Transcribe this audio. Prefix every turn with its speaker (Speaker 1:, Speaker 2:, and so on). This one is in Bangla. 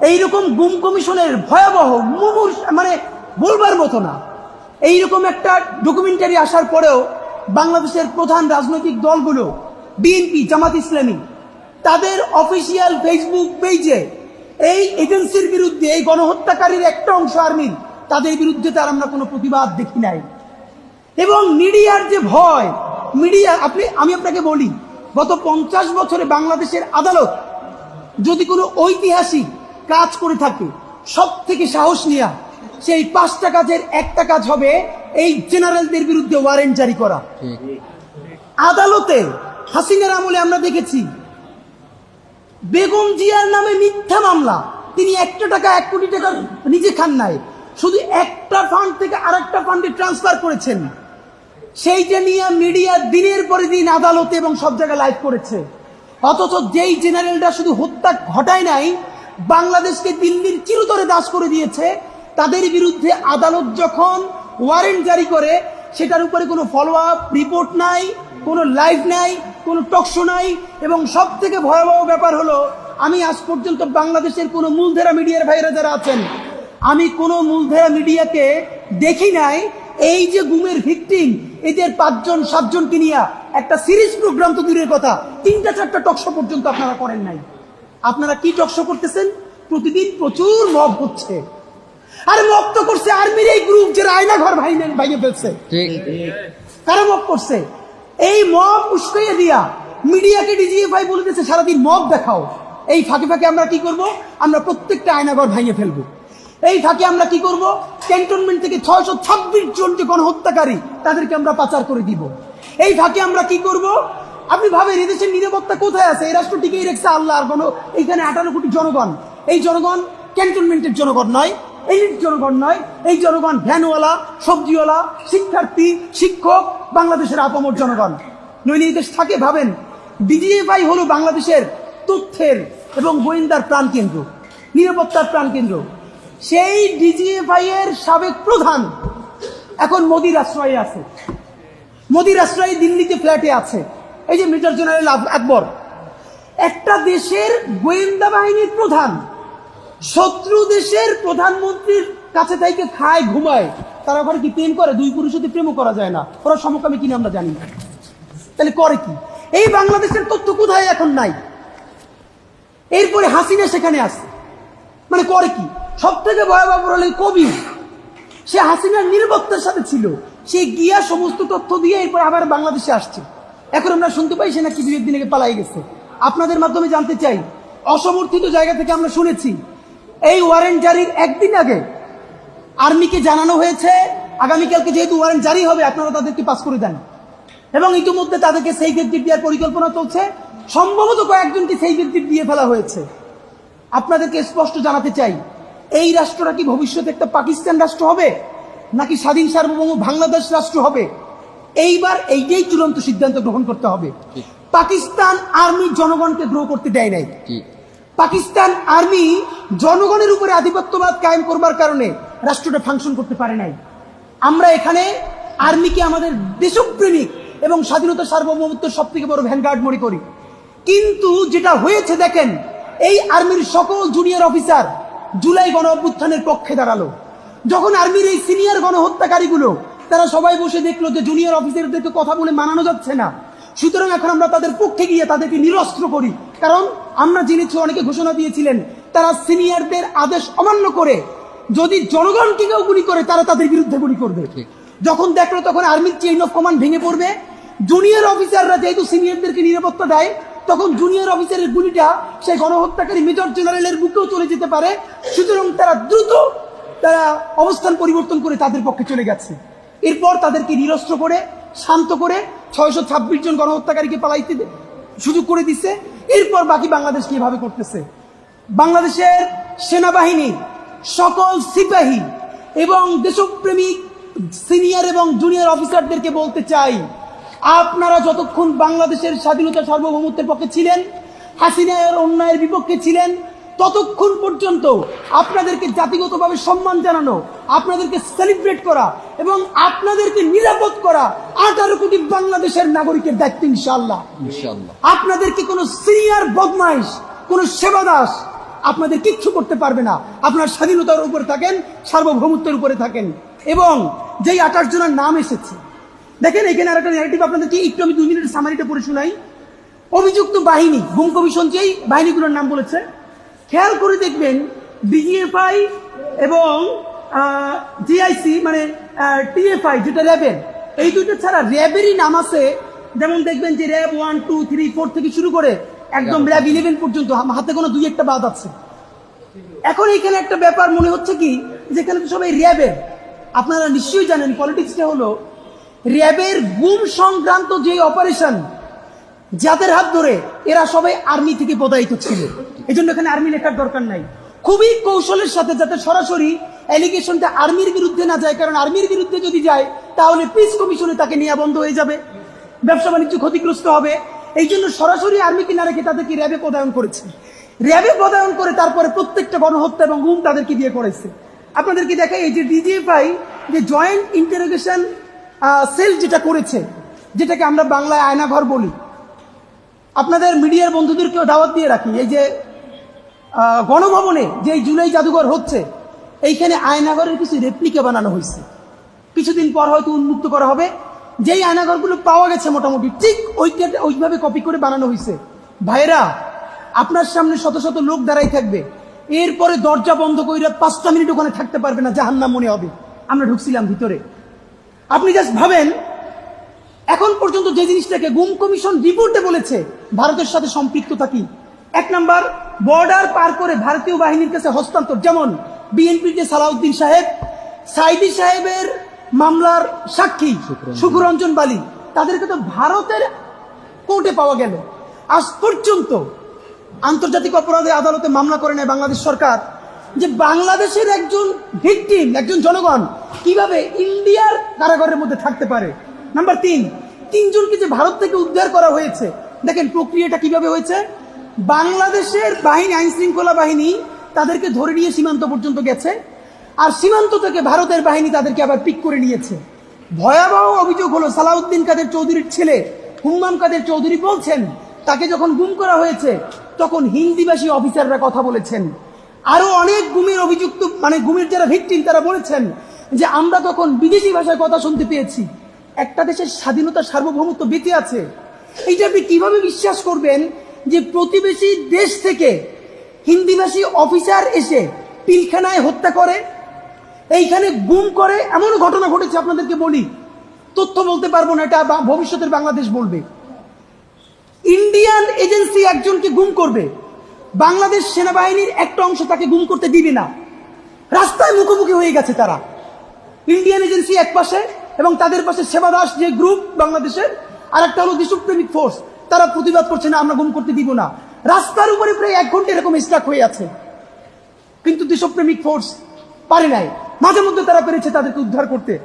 Speaker 1: এইরকম গুম কমিশনের ভয়াবহ মুমূর্ষ মানে বলবার মতো না। এইরকম একটা ডকুমেন্টারি আসার পরেও বাংলাদেশের প্রধান রাজনৈতিক দলগুলো বিএনপি জামাত ইসলামী, তাদের অফিসিয়াল ফেসবুক পেজে এই এজেন্সির বিরুদ্ধে এই গণহত্যাকারীর একটা অংশ আর্মির তাদের বিরুদ্ধে তার আমরা কোনো প্রতিবাদ দেখি নাই। এবং মিডিয়ার যে ভয়, মিডিয়া, আপনি, আমি আপনাকে বলি, গত পঞ্চাশ বছরে বাংলাদেশের আদালত যদি কোনো ঐতিহাসিক কাজ করে থাকে। সব থেকে সাহস নিয়া সেই পাঁচটা কাজের একটা কাজ হবে এই জেনারেলদের বিরুদ্ধে ওয়ারেন্ট জারি করা। আদালতে হাসিনার আমলে আমরা দেখেছি বেগম জিয়ার নামে মিথ্যা মামলা। তিনি একটা টাকা এক কোটি টাকা নিজে খান নাই শুধু একটা ফান্ড থেকে আরেকটা ফান্ডে ট্রান্সফার করেছেন। সেইটা নিয়ে মিডিয়া দিনের পরে দিন আদালতে এবং সব জায়গায় লাইভ করেছে। অথচ যেই জেনারেলটা শুধু হত্যা ঘটায় নাই বাংলাদেশকে দিল্লির চিরতরে দাস করে দিয়েছে, তাদের বিরুদ্ধে আদালত যখন ওয়ারেন্ট জারি করে, সেটার উপরে কোনো ফলো আপ রিপোর্ট নাই, কোনো লাইভ নাই, কোনো টকশো নাই, এবং সব থেকে ভয়াবহ ব্যাপার হলো, আমি আজ পর্যন্ত বাংলাদেশের কোনো মূলধারা মিডিয়ার ভাইরা যারা আছেন, আমি কোনো মূলধারা মিডিয়াকে দেখি নাই, এই যে গুমের ভিকটিম এদের পাঁচজন, সাতজনকে নিয়ে একটা সিরিজ প্রোগ্রাম তো দূরের কথা, তিনটা চারটা টকশো পর্যন্ত আপনারা করেন নাই। আপনারা কি টকশো করতেছেন? প্রতিদিন প্রচুর মব হচ্ছে। আরে মব তো করছে আর্মির এই গ্রুপ যারা আয়না ঘর ভাই ভাইয়ে ফেলছে।
Speaker 2: ঠিক।
Speaker 1: কারা মব করছে? এই মব উস্কাইয়া দিয়া মিডিয়াকে ডিজিএফআই বলতেছে সারাদিন মগ দেখাও। এই ফাঁকে ফাঁকে আমরা কি করব? আমরা প্রত্যেকটা আয়নাঘর ভাঙিয়ে ফেলব। এই ফাঁকে আমরা কি করব? ক্যান্টনমেন্ট থেকে ছয়শো ছাব্বিশ জন যে গণহত্যাকারী তাদেরকে আমরা পাচার করে দিব। এই ফাঁকে আমরা কি করব? আপনি ভাবেন এদেশের নিরাপত্তা কোথায় আছে? এই রাষ্ট্র টিকেই রেখেছে আল্লাহ আর কোনো এইখানে আঠারো কোটি জনগণ। এই জনগণ ক্যান্টনমেন্টের জনগণ নয় এই জনগণ নয়, এই জনগণ ভ্যানওয়ালা, সবজিওয়ালা, শিক্ষার্থী, শিক্ষক, বাংলাদেশের আপামর জনগণ। নইলে এই দেশ থাকে, ভাবেন? ডিজিএফআই হলো বাংলাদেশের তথ্যের এবং গোয়েন্দার প্রাণকেন্দ্র, নিরাপত্তার প্রাণকেন্দ্র। সেই ডিজিএফআই এর সাবেক প্রধান এখন মোদির আশ্রয়ে আছে। মোদির আশ্রয়ে দিল্লিতে ফ্ল্যাটে আছে। এই যে মেজর জেনারেল আক- আকবর, একটা দেশের গোয়েন্দা বাহিনীর প্রধান, শত্রু দেশের প্রধানমন্ত্রীর কাছে থেকে খায়, ঘুমায়, তারা ওখানে কি প্রেম করে? দুই পুরুষ যদি প্রেমও করা যায় না। ওরা সমকামী কিনা আমরা জানি তাহলে করে কি? এই বাংলাদেশের তথ্য কোথায় এখন নাই? এরপরে হাসিনা সেখানে আসে মানে করে কি? সব থেকে ভয়াবহ কবি, সে হাসিনার নিরাপত্তার সাথে ছিল। সে গিয়া সমস্ত তথ্য দিয়ে এরপর আবার বাংলাদেশে আসছে। এখন আমরা শুনতে পাই সে নাকি একদিন আগে পালাই গেছে। আপনাদের মাধ্যমে জানতে চাই, অসমর্থিত জায়গা থেকে আমরা শুনেছি, এই ওয়ারেন্ট জারির একদিন আগে আর্মিকে জানানো হয়েছে, আগামীকালকে যেহেতু ওয়ারেন্ট জারি হবে, আপনারা তাদেরকে পাস করে দেন। এবং ইতিমধ্যে তাদেরকে সেই ব্যক্তির দেওয়ার পরিকল্পনা চলছে, সম্ভবত কয়েকজনকে সেই ব্যক্তির দিয়ে ফেলা হয়েছে। আপনাদেরকে স্পষ্ট জানাতে চাই, এই রাষ্ট্রটা কি ভবিষ্যতে একটা পাকিস্তান রাষ্ট্র হবে, নাকি স্বাধীন সার্বভৌম বাংলাদেশ রাষ্ট্র হবে? এইবার এইটাই চূড়ান্ত সিদ্ধান্ত গ্রহণ করতে হবে। পাকিস্তান আর্মি জনগণকে গ্রো করতে দেয় নাই। পাকিস্তান আর্মি জনগণের উপরে আধিপত্যবাদ কায়েম করবার কারণে রাষ্ট্রটা ফাংশন করতে পারে নাই। আমরা এখানে আর্মিকে আমাদের দেশপ্রেমিক এবং স্বাধীনতা সার্বভৌমত্বের সব থেকে বড় ভ্যানগার্ড মনে করি। কিন্তু যেটা হয়েছে দেখেন এই আর্মির সকল জুনিয়র অফিসার জুলাই গণ অভ্যুত্থানের পক্ষে দাঁড়াল। যখন আর্মির এই সিনিয়র গণহত্যাকারীগুলো তারা সবাই বসে দেখল যে জুনিয়র অফিসারদেরকে কথা বলে মানানো যাচ্ছে না। সুতরাং এখন আমরা তাদের পক্ষে গিয়ে তাদেরকে নিরস্ত্র করি। কারণ আমরা জেনেছি অনেকে ঘোষণা দিয়েছিলেন তারা সিনিয়রদের আদেশ অমান্য করে। যদি জনগণকে কেউ গুলি করে তারা তাদের বিরুদ্ধে গুলি করবে। যখন দেখল তখন আর্মির চেইন অফ কমান্ড ভেঙে পড়বে। জুনিয়র অফিসাররা যেহেতু সিনিয়রদেরকে নিরাপত্তা দেয় তখন জুনিয়র অফিসারের গুলিটা সেই গণহত্যাকারী মেজর জেনারেলের বুকেও চলে যেতে পারে। সুতরাং তারা দ্রুত তারা অবস্থান পরিবর্তন করে তাদের পক্ষে চলে গেছে। এরপর তাদেরকে নিরস্ত্র করে, শান্ত করে ছয়শো ছাব্বিশ জন গণহত্যাকারীকে পালাইতে সুযোগ করে দিচ্ছে এরপর বাকি বাংলাদেশ কীভাবে করতেছে? বাংলাদেশের সেনাবাহিনী সকল সিপাহী এবং দেশপ্রেমিক সিনিয়র এবং জুনিয়র অফিসারদেরকে বলতে চাই, আপনারা যতক্ষণ বাংলাদেশের স্বাধীনতা সার্বভৌমত্বের পক্ষে ছিলেন, হাসিনার অন্যায়ের বিপক্ষে ছিলেন ততক্ষণ পর্যন্ত আপনাদেরকে জাতিগতভাবে সম্মান জানানো আপনাদেরকে সেলিব্রেট করা এবং আপনাদেরকে নিরাপদ করা আঠারো কোটি বাংলাদেশের নাগরিকের দায়িত্ব
Speaker 2: ইনশাল্লাহ
Speaker 1: আপনাদেরকে কোনো সিনিয়র বদমাইশ কোনো সেবাদাস আপনাদের কিচ্ছু করতে পারবে না। আপনার স্বাধীনতার উপরে থাকেন সার্বভৌমত্বের উপরে থাকেন এবং যেই আঠাশ জনের নাম এসেছে দেখেন এখানে আর একটা ন্যারেটিভ আপনাদেরকে একটু আমি দুই মিনিটের সামারিটা পড়ে শোনাই। অভিযুক্ত বাহিনী গুম কমিশন যেই বাহিনীগুলোর নাম বলেছে খেয়াল করে দেখবেন ডিজিএফআই এবং জিআইসি মানে টিএফআই যেটা র্যাবের। এই দুটো ছাড়া র্যাবেরই নাম আছে। যেমন দেখবেন যে RAB one two three four থেকে শুরু করে একদম র্যাব ইলেভেন পর্যন্ত হাতে কোনো দুই একটা বাদ আছে। এখন এখানে একটা ব্যাপার মনে হচ্ছে কি যেখানে তো সবাই র্যাবের। আপনারা নিশ্চয়ই জানেন পলিটিক্সটা হলো র্যাবের গুম সংক্রান্ত যে অপারেশন যাদের হাত ধরে এরা সবাই আর্মি থেকে প্রদায়িত ছিল। এই জন্য এখানে আর্মি লেখার দরকার নাই। খুবই কৌশলের সাথে যাতে সরাসরি অ্যালিগেশনটা আর্মির বিরুদ্ধে না যায়, কারণ আর্মির বিরুদ্ধে যদি যায়, তাহলে পিস কমিশনে তাকে নেওয়া বন্ধ হয়ে যাবে। ব্যবসা বাণিজ্য ক্ষতিগ্রস্ত হবে। এই জন্য সরাসরি আর্মিকে না রেখে তাদেরকে র্যাবে পদায়ন করেছে। র্যাবে পদায়ন করে তারপরে প্রত্যেকটা গণহত্যা এবং গুম তাদেরকে দিয়ে করেছে আপনাদেরকে দেখাই এই যে ডিজিএফআই যে জয়েন্ট ইন্টারোগেশন সেল যেটা করেছে, যেটাকে আমরা বাংলায় আয়নাঘর বলি। আপনাদের মিডিয়ার বন্ধুদেরকেও দাওয়াত দিয়ে রাখি। এই যে গণভবনে যে জুলাই জাদুঘর হচ্ছে, এইখানে আয়নাগরের কিছু রেপ্লিকা বানানো হয়েছে। কিছুদিন পর হয়তো উন্মুক্ত করা হবে। যেই আয়নাগরগুলো পাওয়া গেছে মোটামুটি, ঠিক ওইটা, ওইভাবে কপি করে বানানো হয়েছে। ভাইরা আপনার সামনে শত শত লোক দাঁড়াই থাকবে। এরপরে দরজা বন্ধ করে পাঁচটা মিনিট ওখানে থাকতে পারবে না, জাহান্নাম মনে হবে। আমরা ঢুকছিলাম ভিতরে। আপনি জাস্ট ভাবেন এখন পর্যন্ত যে জিনিসটাকে গুম কমিশন রিপোর্টে বলেছে ভারতের সাথে সম্পৃক্ততা কি? এক নাম্বার বর্ডার পার করে ভারতীয় বাহিনীর কাছে হস্তান্তর যেমন বিএনপির যে সালাউদ্দিন সাহেব সাইদি সাহেবের মামলার সাক্ষী সুখরঞ্জন বালি। তাদেরকে তো ভারতের কোর্টে পাওয়া গেল। আজ পর্যন্ত আন্তর্জাতিক অপরাধে আদালতে মামলা করে নেয় বাংলাদেশ সরকার যে বাংলাদেশের একজন ভিকটিম একজন জনগণ কীভাবে ইন্ডিয়ার কারাগারের মধ্যে থাকতে পারে? নাম্বার তিন, তিনজনকে যে ভারত থেকে উদ্ধার করা হয়েছে, দেখেন প্রক্রিয়াটা কীভাবে হয়েছে? বাংলাদেশের বাহিনী আইন শৃঙ্খলা বাহিনী তাদেরকে ধরে নিয়ে সীমান্ত পর্যন্ত গেছে, আর সীমান্ত থেকে ভারতের বাহিনী তাদেরকে আবার পিক করে নিয়েছে। ভয়াবহ অভিযোগ হলো সালাউদ্দিন কাদের চৌধুরীর ছেলে হুম্মাম কাদের চৌধুরী বলছেন, তাকে যখন গুম করা হয়েছে, তখন হিন্দিভাষী অফিসাররা কথা বলেছেন। আরও অনেক গুমের অভিযুক্ত মানে গুমের যারা ভিকটিম, তারা বলেছেন যে আমরা তখন বিদেশি ভাষায় কথা শুনতে পেয়েছি। একটা দেশের স্বাধীনতা সার্বভৌমত্ব বেঁচে আছে। এইটা আপনি কীভাবে বিশ্বাস করবেন যে প্রতিবেশী দেশ থেকে হিন্দিভাষী অফিসার এসে পিলখানায় হত্যা করে, এইখানে গুম করে, এমন ঘটনা ঘটেছে আপনাদেরকে বলি। তথ্য বলতে পারব না, এটা ভবিষ্যতের বাংলাদেশ বলবে। ইন্ডিয়ান এজেন্সি একজনকে গুম করবে। বাংলাদেশ সেনাবাহিনীর একটা অংশ তাকে গুম করতে দিবে না। রাস্তায় মুখোমুখি হয়ে গেছে তারা। ইন্ডিয়ান এজেন্সি এক পাশে এবং তাদের পাশে সেবা দাস যে গ্রুপ বাংলাদেশের আর একটা হলো দেশপ্রেমিক ফোর্স তারা প্রতিবাদ করছে, না, আমরা গুম করতে দিব না। রাস্তার উপরে প্রায় এক ঘণ্টা এরকম স্টাক হয়ে আছে। কিন্তু দেশপ্রেমিক ফোর্স পারে নাই। মাঝে মধ্যে তারা পেরেছে তাদেরকে উদ্ধার করতে।